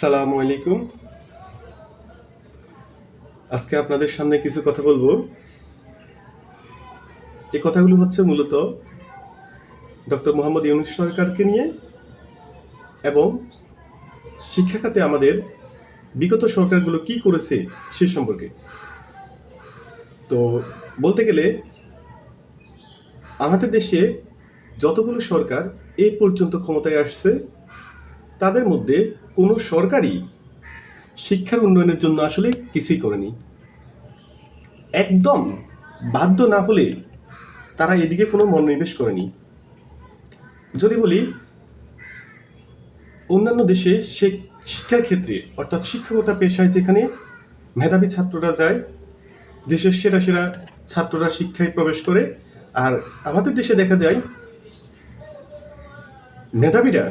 সালামু আলাইকুম। আজকে আপনাদের সামনে কিছু কথা বলব। এই কথাগুলো হচ্ছে মূলত ডক্টর মোহাম্মদ ইউনুস সরকারকে নিয়ে এবং শিক্ষা খাতে আমাদের বিগত সরকারগুলো কি করেছে সে সম্পর্কে। তো বলতে গেলে আমাদের দেশে যতগুলো সরকার এই পর্যন্ত ক্ষমতায় আসছে তাদের মধ্যে কোনো সরকারই শিক্ষার উন্নয়নের জন্য আসলে কিছুই করেনি। একদম বাধ্য না হলে তারা এদিকে কোনো মনোনিবেশ করেনি। যদি বলি, অন্যান্য দেশে সে শিক্ষার ক্ষেত্রে, অর্থাৎ শিক্ষকতা পেশায় যেখানে মেধাবী ছাত্ররা যায়, দেশের সেরা সেরা ছাত্ররা শিক্ষায় প্রবেশ করে, আর আমাদের দেশে দেখা যায়, মেধাবীরা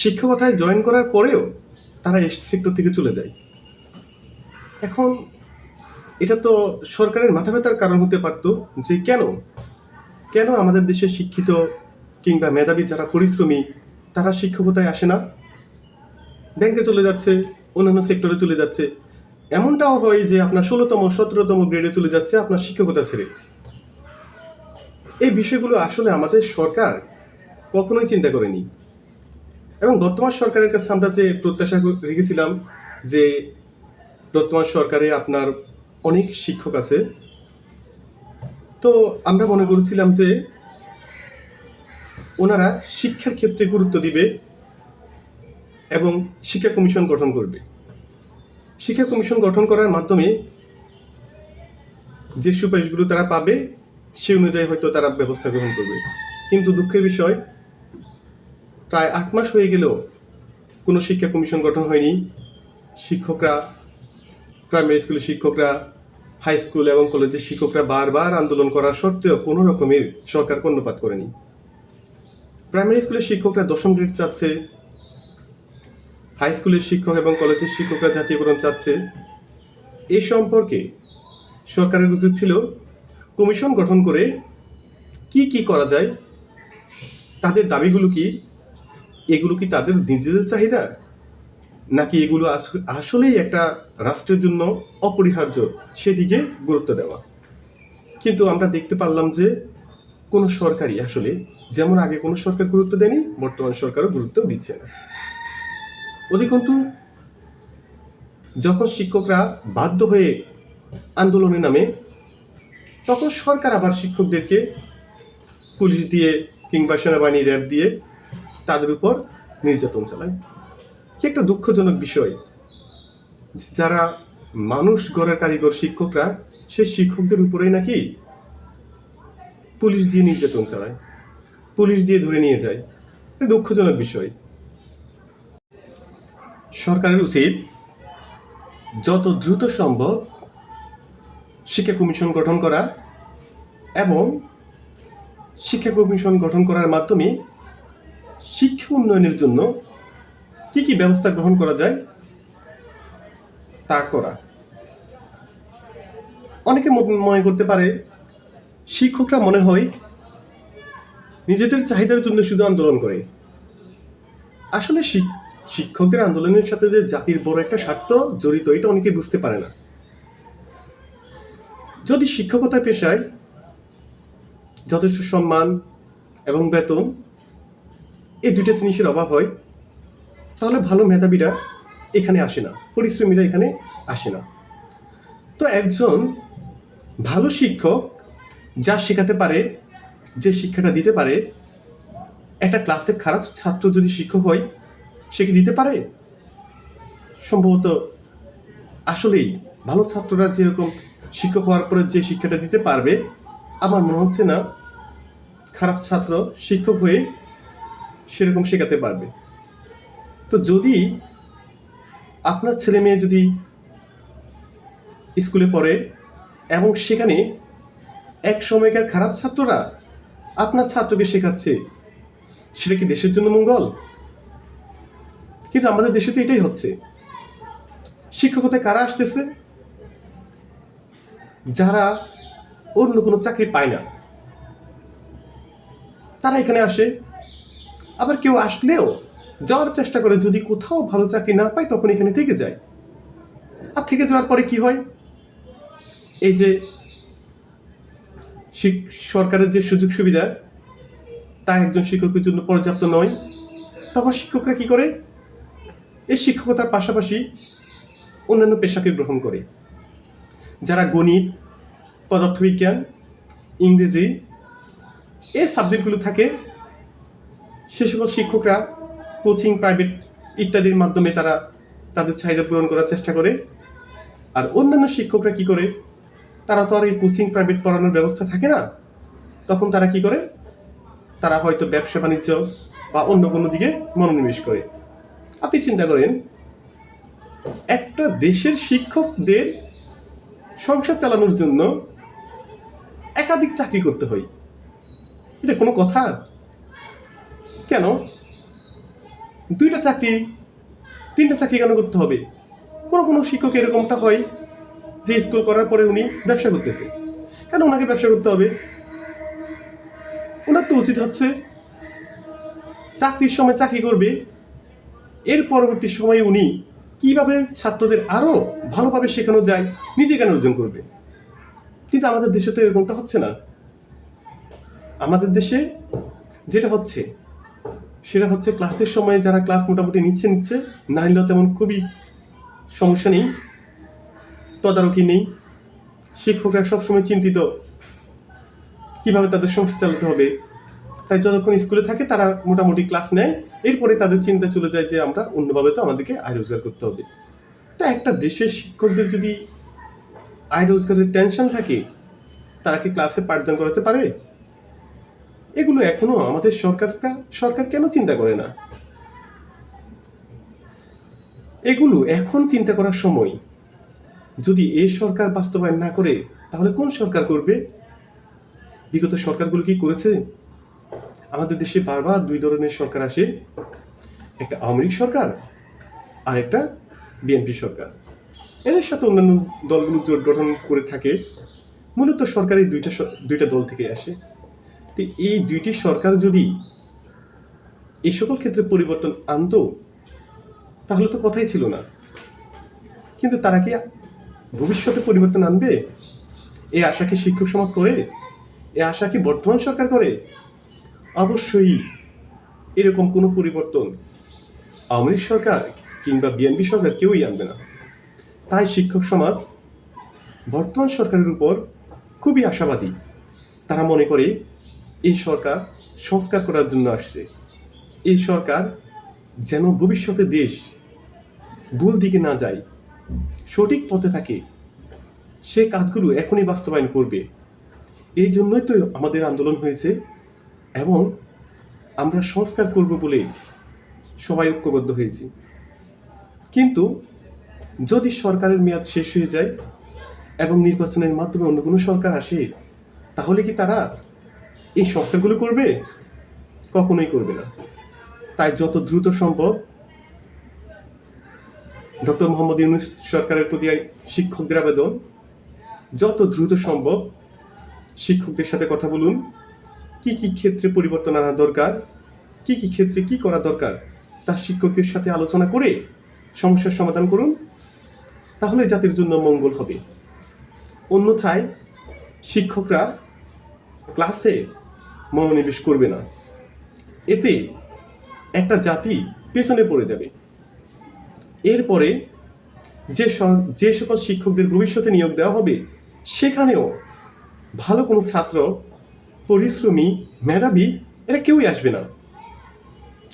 শিক্ষকতায় জয়েন করার পরেও তারা এই সেক্টর থেকে চলে যায়। এখন এটা তো সরকারের মাথা ব্যথার কারণ হতে পারতো যে কেন কেন আমাদের দেশে শিক্ষিত কিংবা মেধাবী যারা পরিশ্রমী, তারা শিক্ষকতায় আসে না? ব্যাংকে চলে যাচ্ছে, অন্যান্য সেক্টরে চলে যাচ্ছে। এমনটাও হয় যে আপনার ষোলোতম, সতেরোতম গ্রেডে চলে যাচ্ছে আপনার শিক্ষকতা ছেড়ে। এই বিষয়গুলো আসলে আমাদের সরকার কখনোই চিন্তা করেনি। এবং বর্তমান সরকারের কাছে আমরা যে প্রত্যাশা রেখেছিলাম যে বর্তমান সরকারে আপনার অনেক শিক্ষক আছে, তো আমরা মনে করেছিলাম যে ওনারা শিক্ষার ক্ষেত্রে গুরুত্ব দিবে এবং শিক্ষা কমিশন গঠন করবে। শিক্ষা কমিশন গঠন করার মাধ্যমে যে সুপারিশগুলো তারা পাবে সে অনুযায়ী হয়তো তারা ব্যবস্থা গ্রহণ করবে। কিন্তু দুঃখের বিষয় প্রায় আট মাস হয়ে গেলেও কোনো শিক্ষা কমিশন গঠন হয়নি। শিক্ষকরা প্রাইমারি স্কুলের শিক্ষকরা হাই স্কুল এবং কলেজের শিক্ষকরা বারবার আন্দোলন করার সত্ত্বেও কোনো রকমের সরকার কর্ণপাত করেনি। প্রাইমারি স্কুলের শিক্ষকরা দশম গ্রেড চাচ্ছে হাই স্কুলের শিক্ষক এবং কলেজের শিক্ষকরা জাতীয়করণ চাচ্ছে। এ সম্পর্কে সরকারের উচিত ছিল কমিশন গঠন করে কি কি করা যায়, তাদের দাবিগুলো কি এগুলো কি তাদের নিজেদের চাহিদা? নাকি এগুলো আস- আসলেই একটা রাষ্ট্রের জন্য অপরিহার্য সেদিকে গুরুত্ব দেওয়া? কিন্তু আমরা দেখতে পারলাম যে কোনো সরকারই আসলে যেমন আগে কোনো সরকার গুরুত্ব দেয়নি, বর্তমান সরকারও গুরুত্ব দিচ্ছে না। অধিকন্তু যখন শিক্ষকরা বাধ্য হয়ে আন্দোলনে নামে, তখন সরকার আবার শিক্ষকদেরকে পুলিশ দিয়ে কিংবা সেনাবাহিনী র্যাব দিয়ে তাদের উপর নির্যাতন চালায়। কি একটা দুঃখজনক বিষয়, যারা মানুষ গড়ের কারিগর শিক্ষকরা, সেই শিক্ষকদের উপরেই নাকি পুলিশ দিয়ে নির্যাতন চালায়, পুলিশ দিয়ে ধরে নিয়ে যায়। দুঃখজনক বিষয়। সরকারের উচিত যত দ্রুত সম্ভব শিক্ষা কমিশন গঠন করা এবং শিক্ষা কমিশন গঠন করার মাধ্যমে শিক্ষা উন্নয়নের জন্য কি কি ব্যবস্থা গ্রহণ করা যায়? তা করা। অনেকে মনে করতে পারে, শিক্ষকরা মনে হয় নিজেদের চাহিদার জন্য শুধু আন্দোলন করে। আসলে শিক- শিক্ষকদের আন্দোলনের সাথে যে জাতির বড় একটা স্বার্থ জড়িত, এটা অনেকে বুঝতে পারে না। যদি শিক্ষকতা পেশায় যথেষ্ট সম্মান এবং বেতন এই দুটো জিনিসের অভাব হয়, তাহলে ভালো মেধাবীরা এখানে আসে না, পরিশ্রমীরা এখানে আসে না। তো একজন ভালো শিক্ষক যা শেখাতে পারে, যে শিক্ষাটা দিতে পারে, একটা ক্লাসে খারাপ ছাত্র যদি শিক্ষক হয়, সে কি দিতে পারে? সম্ভবত আসলেই ভালো ছাত্ররা যেরকম শিক্ষক হওয়ার পরে যে শিক্ষাটা দিতে পারবে, আমার মনে হচ্ছে না খারাপ ছাত্র শিক্ষক হয়ে সেরকম শেখাতে পারবে। তো যদি আপনার ছেলে মেয়ে যদি স্কুলে পড়ে এবং সেখানে এক সময়কার খারাপ ছাত্ররা আপনার ছাত্রকে শেখাচ্ছে, সেটা কি দেশের জন্য মঙ্গল? কিন্তু আমাদের দেশে তো এটাই হচ্ছে। শিক্ষকতায় কারা আসতেছে? যারা অন্য কোনো চাকরি পায় না। তারা এখানে আসে আবার কেউ আসলেও যাওয়ার চেষ্টা করে যদি কোথাও ভালো চাকরি না পায়, তখন এখানে থেকে যায়। আর থেকে যাওয়ার পরে কি হয়? এই যে সরকারের যে সুযোগ সুবিধা তা একজন শিক্ষকের জন্য পর্যাপ্ত নয়। তখন শিক্ষকরা কি করে? এই শিক্ষকতার পাশাপাশি অন্যান্য পেশাকে গ্রহণ করে। যারা গণিত, পদার্থবিজ্ঞান, ইংরেজি, এই সাবজেক্টগুলো থাকে সে সকল শিক্ষকরা কোচিং প্রাইভেট ইত্যাদির মাধ্যমে তারা তাদের চাহিদা পূরণ করার চেষ্টা করে। আর অন্যান্য শিক্ষকরা কি করে? তারা তো আর এই কোচিং প্রাইভেট পড়ানোর ব্যবস্থা থাকে না। তখন তারা কি করে? তারা হয়তো ব্যবসা বাণিজ্য বা অন্য কোনো দিকে মনোনিবেশ করে। আপনি চিন্তা করেন, একটা দেশের শিক্ষকদের সংসার চালানোর জন্য একাধিক চাকরি করতে হয়। এটা কোনো কথা? কেন? দুইটা চাকরি, তিনটা চাকরি কেন করতে হবে? কোনো কোনো শিক্ষক এরকমটা হয় যে স্কুল করার পরে উনি ব্যবসা করতেছে। কেন ওনাকে ব্যবসা করতে হবে? ওনার তো উচিত হচ্ছে চাকরির সময় চাকরি করবে, এর পরবর্তী সময়ে উনি কীভাবে ছাত্রদের আরও ভালোভাবে শেখানো যায় নিজে জ্ঞান অর্জন করবে। কিন্তু আমাদের দেশে তো এরকমটা হচ্ছে না। আমাদের দেশে যেটা হচ্ছে সেটা হচ্ছে ক্লাসের সময় যারা ক্লাস মোটামুটি নিচ্ছে নিচ্ছে, না নিলেও তেমন খুবই সমস্যা নেই, তদারকি নেই। শিক্ষকরা সবসময় চিন্তিত কীভাবে তাদের সংসার চালাতে হবে। তাই যতক্ষণ স্কুলে থাকে তারা মোটামুটি ক্লাস নেয়, এরপরে তাদের চিন্তা চলে যায় যে আমরা অন্যভাবে তো আমাদেরকে আয় রোজগার করতে হবে। তা একটা দেশের শিক্ষকদের যদি আয় রোজগারের টেনশন থাকে, তারা কি ক্লাসে পাঠদান করাতে পারে? এগুলো এখনও আমাদের সরকার সরকার কেন চিন্তা করে না? এগুলো এখন চিন্তা করার সময়। যদি এই সরকার বাস্তবায়ন না করে, তাহলে কোন সরকার করবে? বিগত সরকারগুলো কি করেছে? আমাদের দেশে বারবার দুই ধরনের সরকার আসে। একটা আওয়ামী লীগ সরকার, আর একটা বিএনপি সরকার। এদের সাথে অন্যান্য দলগুলো জোট গঠন করে থাকে। মূলত সরকারি দুইটা দুইটা দল থেকে আসে। তো এই দুইটি সরকার যদি এই সকল ক্ষেত্রে পরিবর্তন আনতো, তাহলে তো কথাই ছিল না। কিন্তু তারা কি ভবিষ্যতে পরিবর্তন আনবে? এই আশা কি শিক্ষক সমাজ করে? এই আশা কি বর্তমান সরকার করে? অবশ্যই এরকম কোনো পরিবর্তন আওয়ামী সরকার কিংবা বিএনপি সরকার কেউই আনবে না। তাই শিক্ষক সমাজ বর্তমান সরকারের উপর খুবই আশাবাদী। তারা মনে করে এই সরকার সংস্কার করার জন্য আসছে। এই সরকার যেন ভবিষ্যতে দেশ ভুল দিকে না যায়, সঠিক পথে থাকে, সে কাজগুলো এখনই বাস্তবায়ন করবে। এই জন্যই তো আমাদের আন্দোলন হয়েছে এবং আমরা সংস্কার করব বলে সবাই ঐক্যবদ্ধ হয়েছি। কিন্তু যদি সরকারের মেয়াদ শেষ হয়ে যায় এবং নির্বাচনের মাধ্যমে অন্য কোনো সরকার আসে, তাহলে কি তারা এই সংস্কারগুলো করবে? কখনোই করবে না। তাই যত দ্রুত সম্ভব ডক্টর মোহাম্মদ ইউনুস সরকারের প্রতি শিক্ষকদের আবেদন, যত দ্রুত সম্ভব শিক্ষকদের সাথে কথা বলুন। কি কি ক্ষেত্রে পরিবর্তন আনা দরকার? কি কি ক্ষেত্রে কি করা দরকার? তা শিক্ষকদের সাথে আলোচনা করে সমস্যার সমাধান করুন। তাহলে জাতির জন্য মঙ্গল হবে। অন্যথায় শিক্ষকরা ক্লাসে মনোনিবেশ করবে না। এতে একটা জাতি পেছনে পড়ে যাবে। এরপরে যে যে সকল শিক্ষকদের ভবিষ্যতে নিয়োগ দেওয়া হবে, সেখানেও ভালো কোনো ছাত্র, পরিশ্রমী, মেধাবী, এরা কেউই আসবে না।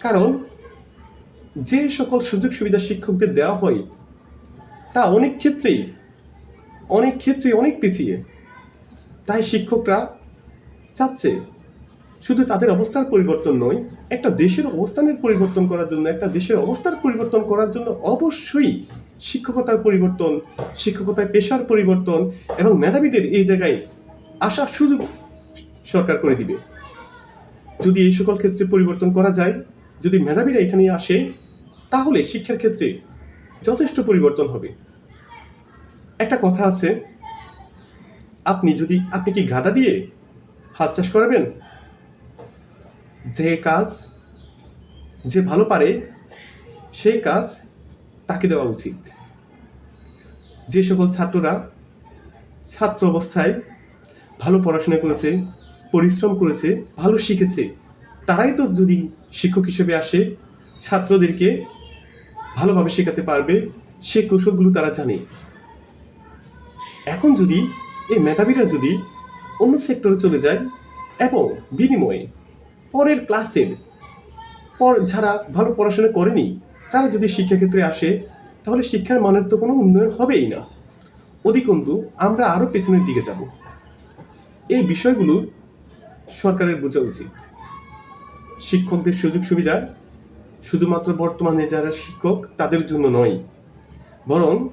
কারণ যে সকল সুযোগ সুবিধা শিক্ষকদের দেওয়া হয়, তা অনেক ক্ষেত্রেই, অনেক ক্ষেত্রে অনেক পিছিয়ে। তাই শিক্ষকরা চাচ্ছে শুধু তাদের অবস্থার পরিবর্তন নয়, একটা দেশের অবস্থানের পরিবর্তন করার জন্য, একটা দেশের অবস্থার পরিবর্তন করার জন্য অবশ্যই শিক্ষকতার পরিবর্তন, শিক্ষকতায় পেশার পরিবর্তন এবং মেধাবীদের এই জায়গায় আসার সুযোগ সরকার করে দিবে। যদি এই সকল ক্ষেত্রে পরিবর্তন করা যায়, যদি মেধাবীরা এখানে আসে, তাহলে শিক্ষার ক্ষেত্রে যথেষ্ট পরিবর্তন হবে। একটা কথা আছে, আপনি যদি, আপনি কি গাদা দিয়ে হাত চাষ করাবেন? যে কাজ যে ভালো পারে, সেই কাজ তাকে দেওয়া উচিত। যে সকল ছাত্ররা ছাত্র অবস্থায় ভালো পড়াশোনা করেছে, পরিশ্রম করেছে, ভালো শিখেছে, তারাই তো যদি শিক্ষক হিসেবে আসে, ছাত্রদেরকে ভালোভাবে শেখাতে পারবে, সে কৌশলগুলো তারা জানে। এখন যদি এই মেধাবীরা যদি অন্য সেক্টরে চলে যায়, এবং বিনিময়ে পরের ক্লাসের পর যারা ভালো পড়াশোনা করেনি, তারা যদি শিক্ষাক্ষেত্রে আসে, তাহলে শিক্ষার মানের তো কোনো উন্নয়ন হবেই না। অধিকন্তু, আমরা আরও পেছনের দিকে যাব। এই বিষয়গুলো সরকারের বোঝা উচিত। শিক্ষকদের সুযোগ সুবিধা শুধুমাত্র বর্তমানে যারা শিক্ষক, তাদের জন্য নয়। বরং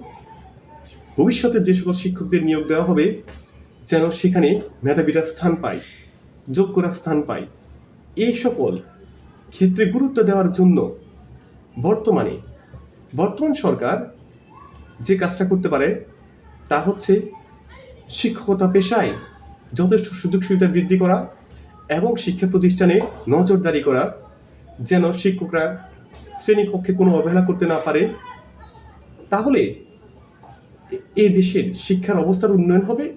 ভবিষ্যতে যে সকল শিক্ষকদের নিয়োগ দেওয়া হবে, যেন সেখানে মেধাবীরা স্থান পায়, যোগ্যরা স্থান পায়। এই সকল ক্ষেত্রে গুরুত্ব দেওয়ার জন্য বর্তমানে বর্তমান সরকার যে কাজটা করতে পারে তা হচ্ছে শিক্ষকতা পেশায় যথেষ্ট সুযোগ সুবিধা বৃদ্ধি করা এবং শিক্ষা প্রতিষ্ঠানে নজরদারি করা, যেন শিক্ষকরা শ্রেণীকক্ষে কোনো অবহেলা করতে না পারে। তাহলে এই দেশের শিক্ষার অবস্থার উন্নয়ন হবে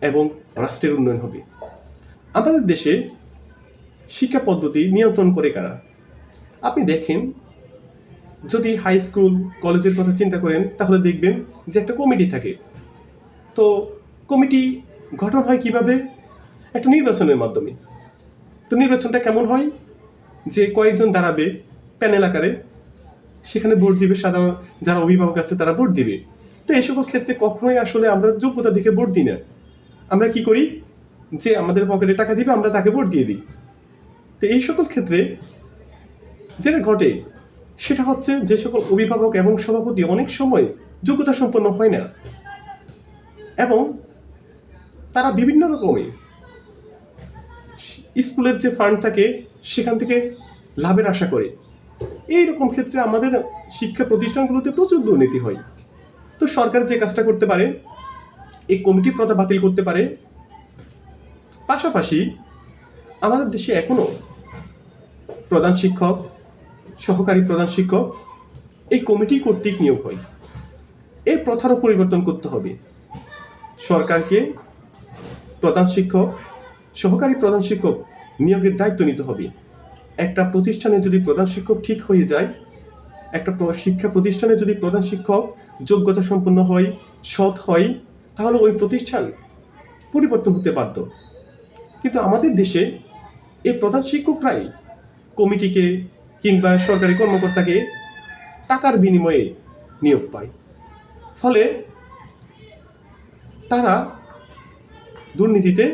এবং রাষ্ট্রের উন্নয়ন হবে। আমাদের দেশে শিক্ষা পদ্ধতি নিয়ন্ত্রণ করে কারা? আপনি দেখেন, যদি হাই স্কুল কলেজের কথা চিন্তা করেন, তাহলে দেখবেন যে একটা কমিটি থাকে। তো কমিটি গঠন হয় কীভাবে? একটা নির্বাচনের মাধ্যমে। তো নির্বাচনটা কেমন হয়? যে কয়েকজন দাঁড়াবে প্যানেল আকারে, সেখানে ভোট দিবে, সাধারণ যারা অভিভাবক আছে তারা ভোট দিবে। তো এই সকল ক্ষেত্রে কখনোই আসলে আমরা যোগ্যতা দেখে ভোট দিই না। আমরা কি করি? যে আমাদের পকেটে টাকা দিবে, আমরা তাকে ভোট দিয়ে দিই। তো এই সকল ক্ষেত্রে যেটা ঘটে, সেটা হচ্ছে যে সকল অভিভাবক এবং সভাপতি অনেক সময় যোগ্যতা সম্পন্ন হয় না। এবং তারা বিভিন্ন রকমে স্কুলের যে ফান্ড থাকে, সেখান থেকে লাভের আশা করে। এই রকম ক্ষেত্রে আমাদের শিক্ষা প্রতিষ্ঠানগুলোতে প্রচুর দুর্নীতি হয়। তো সরকার যে কাজটা করতে পারে, এই কমিটি প্রথা বাতিল করতে পারে। পাশাপাশি আমাদের দেশে এখনও প্রধান শিক্ষক, সহকারী প্রধান শিক্ষক, এই কমিটি কর্তৃক নিয়োগ হয়। এই প্রথারও পরিবর্তন করতে হবে। সরকারকে প্রধান শিক্ষক, সহকারী প্রধান শিক্ষক নিয়োগের দায়িত্ব নিতে হবে। একটা প্রতিষ্ঠানে যদি প্রধান শিক্ষক ঠিক হয়ে যায়, একটা শিক্ষা প্রতিষ্ঠানে যদি প্রধান শিক্ষক যোগ্যতা সম্পন্ন হয়, সৎ হয়, তাহলে ওই প্রতিষ্ঠান পরিবর্তন হতে বাধ্য। কিন্তু আমাদের দেশে এই প্রধান শিক্ষকরাই কমিটিকে কিংবা সরকারি কর্মকর্তাকে টাকার বিনিময়ে নিয়োগ পায়। ফলে তারা দুর্নীতিতে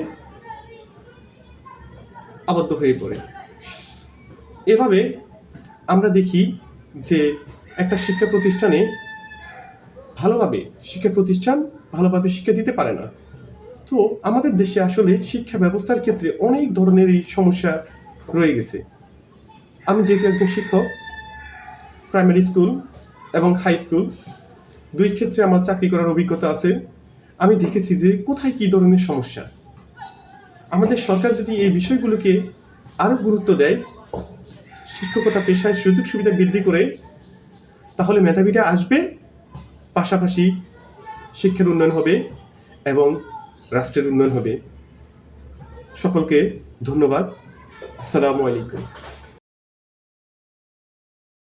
আবদ্ধ হয়ে পড়ে। এভাবে আমরা দেখি যে একটা শিক্ষা প্রতিষ্ঠানে ভালোভাবে শিক্ষা প্রতিষ্ঠান ভালোভাবে শিক্ষা দিতে পারে না। তো আমাদের দেশে আসলে শিক্ষা ব্যবস্থার ক্ষেত্রে অনেক ধরনেরই সমস্যা রয়ে গেছে। আমি যেহেতু একজন শিক্ষক প্রাইমারি স্কুল এবং হাই স্কুল দুই ক্ষেত্রে আমার চাকরি করার অভিজ্ঞতা আছে। আমি দেখেছি যে কোথায় কী ধরনের সমস্যা। আমাদের সরকার যদি এই বিষয়গুলোকে আরও গুরুত্ব দেয়, শিক্ষকতা পেশায় সুযোগ সুবিধা বৃদ্ধি করে, তাহলে মেধাবীরা আসবে, পাশাপাশি শিক্ষার উন্নয়ন হবে এবং রাষ্ট্রের উন্নয়ন হবে। সকলকে ধন্যবাদ। আসসালামু আলাইকুম।